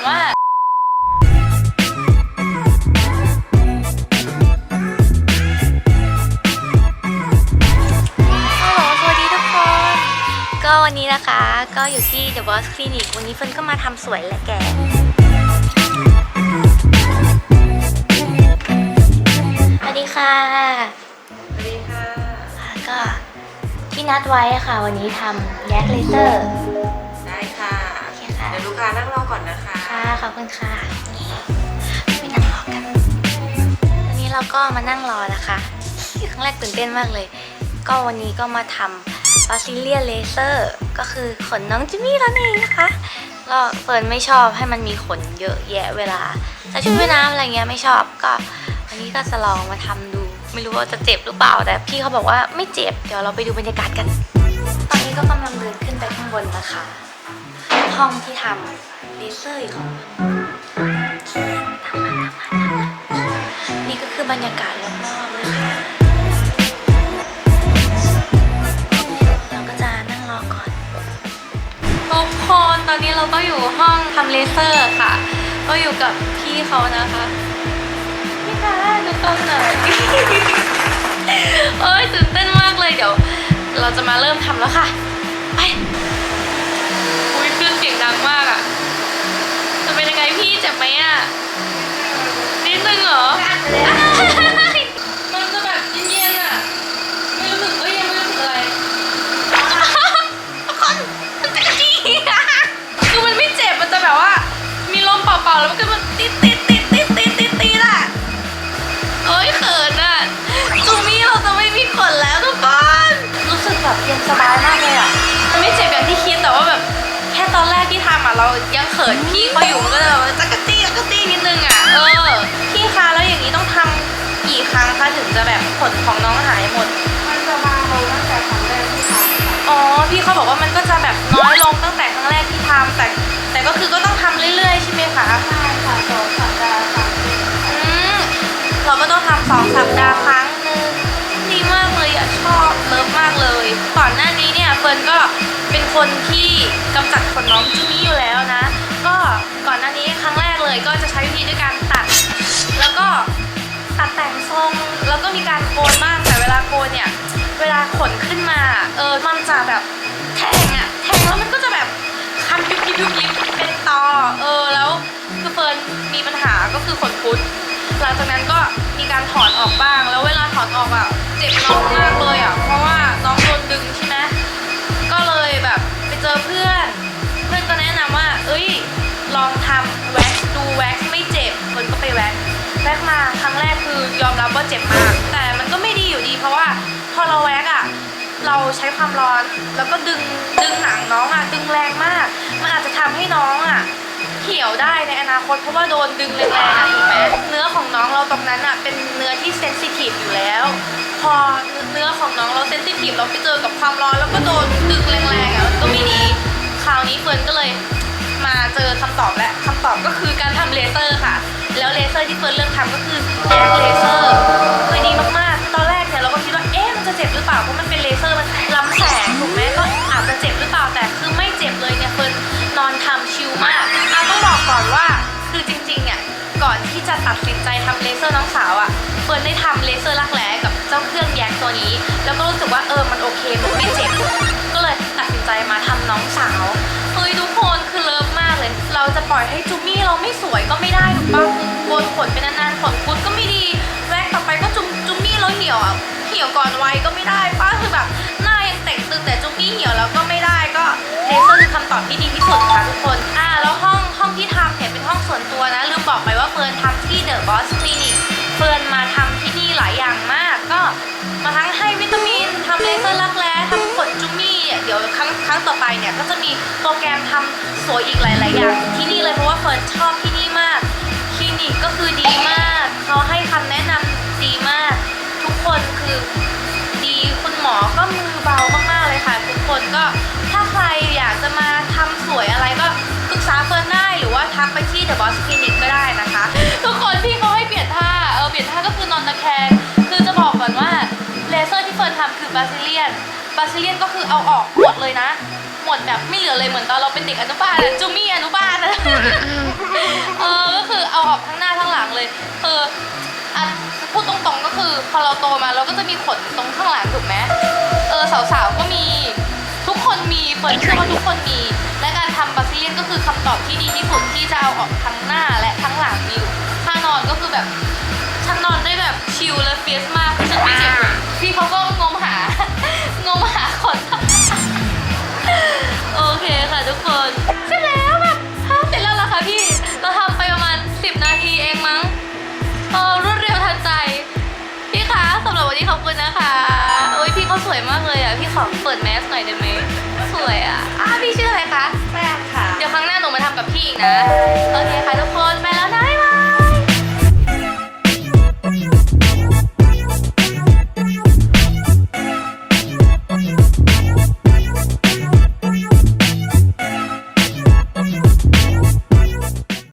อกก่อนว่าฮัลโหลสวัสดีทุกคน ก็วันนี้นะคะ ก็อยู่ที่ The Boss Clinic วันนี้เฟิร์นก็มาทำสวยแหละแกสวัสดีค่ะสวัสดีค่ะก็ที่นัดไว้อะค่ะ วันนี้ทำแยกเลเซอร์ ได้ค่ะ โอเคค่ะ เดี๋ยวลูกค้านั่งรอก่อนนะคะค่ะ ขอบคุณค่ะไปนั่งรอกันวันนี้เราก็มานั่งรอนะคะครั้งแรกตื่นเต้นมากเลย ก็วันนี้ก็มาทำบาซิเลียเลเซอร์ก็คือขนน้องจิมมี่แล้วนี่นะคะก็เฟิร์นไม่ชอบให้มันมีขนเยอะแยะเวลาใส่ชุดว่ายน้ำอะไรเงี้ยไม่ชอบก็วันนี้ก็จะลองมาทำดู ไม่รู้ว่าจะเจ็บหรือเปล่า แต่พี่เขาบอกว่าไม่เจ็บเดี๋ยวเราไปดูบรรยากาศกัน ตอนนี้ก็กำลังเดินขึ้นไปข้างบนนะคะ ห้องที่ทำเลเซอร์อีกห้องหนึ่งทำมาทำมาทำมานี่ก็คือบรรยากาศรอบๆเลยค่ะเราก็จะนั่งรอก่อนทุกคนตอนนี้เราก็อยู่ห้องทำเลเซอร์ค่ะ ก็อยู่กับพี่เขานะคะพี่คะดูกล้องหน่อยเอ้ยตื่นเต้นมากเลยเดี๋ยว เราจะมาเริ่มทำแล้วค่ะ ไป เป่าๆแล้วมันก็มันติดติดติดติดติดติดติดอะโอ้ยเขินอะจูมี่เราจะไม่มีขนแล้วทุกคนรู้สึกแบบเย็นสบายมากเลยอะมันไม่เจ็บอย่างที่คิดแต่ว่าแบบแค่ตอนแรกที่ทำอะเรายังเขินพี่เขาอยู่มันก็เลยแบบจักรตี้จักรตี้นิดนึงอะเออพี่คะแล้วอย่างนี้ต้องทำกี่ครั้งคะถึงจะแบบขนของน้องหายหมดมันจะมาลงตั้งแต่ครั้งแรกที่ทำค่ะอ๋อพี่เขาบอกว่ามันก็จะแบบน้อยลงตั้งแต่ครั้งแรกที่ทำแต่ แต่ก็คือก็ต้องทำเรื่อยๆ ใช่ไหมคะใช่ค่ะสองสัปดาห์ครั้งหนึ่งอืมเราก็ต้องทำสองสัปดาห์ครั้งหนึ่งดีมากเลยอะชอบเลิฟมากเลยก่อนหน้านี้เนี่ยเฟิร์นก็เป็นคนที่กำจัดขนน้องจิมมี่อยู่แล้วนะ ก็ก่อนหน้านี้ครั้งแรกเลยก็จะใช้วิธีด้วยการตัด แล้วก็ตัดแต่งทรง แล้วก็มีการโกนบ้างแต่เวลาโกนเนี่ย เวลาขนขึ้นมา เออ มันจะแบบ ก็คือขนพุดหลังจากนั้นก็มีการถอนออกบ้าง แล้วเวลาถอนออกอะเจ็บน้องมากเลยอะ เพราะว่าน้องโดนดึงใช่ไหมก็เลยแบบไปเจอเพื่อน เพื่อนก็แนะนำว่า เอ้ย ลองทำแว็กซ์ดูแว็กซ์ไม่เจ็บคนก็ไปแว็กซ์แว็กซ์มาครั้งแรกคือยอมรับว่าเจ็บมาก แต่มันก็ไม่ดีอยู่ดี เพราะว่าพอเราแว็กซ์อะเราใช้ความร้อนแล้วก็ดึงดึงหนังน้องอะดึงแรงมาก มันอาจจะทำให้น้องอะ หี่ยวได้ในอนาคตเพราะว่าโดนดึงแรงๆอะถูกไหมเนื้อของน้องเราตรงนั้นอะเป็นเนื้อที่เซนซิทีฟอยู่แล้ว พอเนื้อของน้องเราเซนซิทีฟเราไปเจอกับความร้อนแล้วก็โดนดึงแรงๆอะมันก็ไม่ดีคราวนี้เฟิร์นก็เลยมาเจอคำตอบและคำตอบก็คือการทำเลเซอร์ค่ะ แล้วเลเซอร์ที่เฟิร์นเลือกทำก็คือแยกเลเซอร์ ตัวนี้ แล้วก็รู้สึกว่าเออมันโอเคมันไม่เจ็บ ก็เลยตัดสินใจมาทำน้องสาวเฮ้ยทุกคนคือเลิฟมากเลย เราจะปล่อยให้จูมี่เราไม่สวยก็ไม่ได้ถูกปะโกนขนเป็นนานๆขนกุดก็ไม่ดีแรกต่อไปก็จุมจูมี่เราเหี่ยวอะเหี่ยวก่อนวัยก็ไม่ได้ เนี่ยก็จะมีโปรแกรมทำสวยอีกหลาย ๆ อย่าง ที่นี่เลยเพราะว่าเฟิร์นชอบที่นี่มากคลินิกก็คือดีมากเขาให้คำแนะนำดีมาก ทุกคนคือดีคุณหมอก็มือเบามาก ๆ เลยค่ะ ทุกคนก็ถ้าใครอยากจะมาทำสวยอะไรก็ปรึกษาเฟิร์นได้หรือว่าทักไปที่ The Boss Clinic ก็ได้นะคะ ทุกคนพี่เขาให้เปลี่ยนท่าเออเปลี่ยนท่าก็คือนอนตะแคงคือจะบอกก่อนว่าเลเซอร์ที่เฟิร์นทำคือบาซิเลียนบาซิเลียนก็คือเอาออกหมดเลยนะ มหมดแบบไม่เหลือเลยเหมือนตอนเราเป็นเด็กอนุบาลอะจูมี่อนุบาลอะเออก็คือเอาออกทั้งหน้าทั้งหลังเลยคืออะพูดตรงๆก็คือ พอเราโตมาเราก็จะมีขนตรงข้างหลังถูกไหมเออสาวๆก็มีทุกคนมีเปิดเชื่อว่าทุกคนมี และการทำบาซิเลียนก็คือคำตอบที่ดีที่สุดที่จะเอาออกทั้งหน้าและทั้งหลังอยู่ถ้านอนก็คือแบบฉันนอนได้แบบชิลและเฟียสมากฉันไม่เจ็บพี่เขาก็ วยมากเลยอะ พี่ขอเปิดแมสหน่อยได้ไหม สวยอะอ้าพี่ชื่ออะไรคะ แป้งค่ะ เดี๋ยวครั้งหน้าหนูมาทำกับพี่อีกนะ โอเคค่ะทุกคน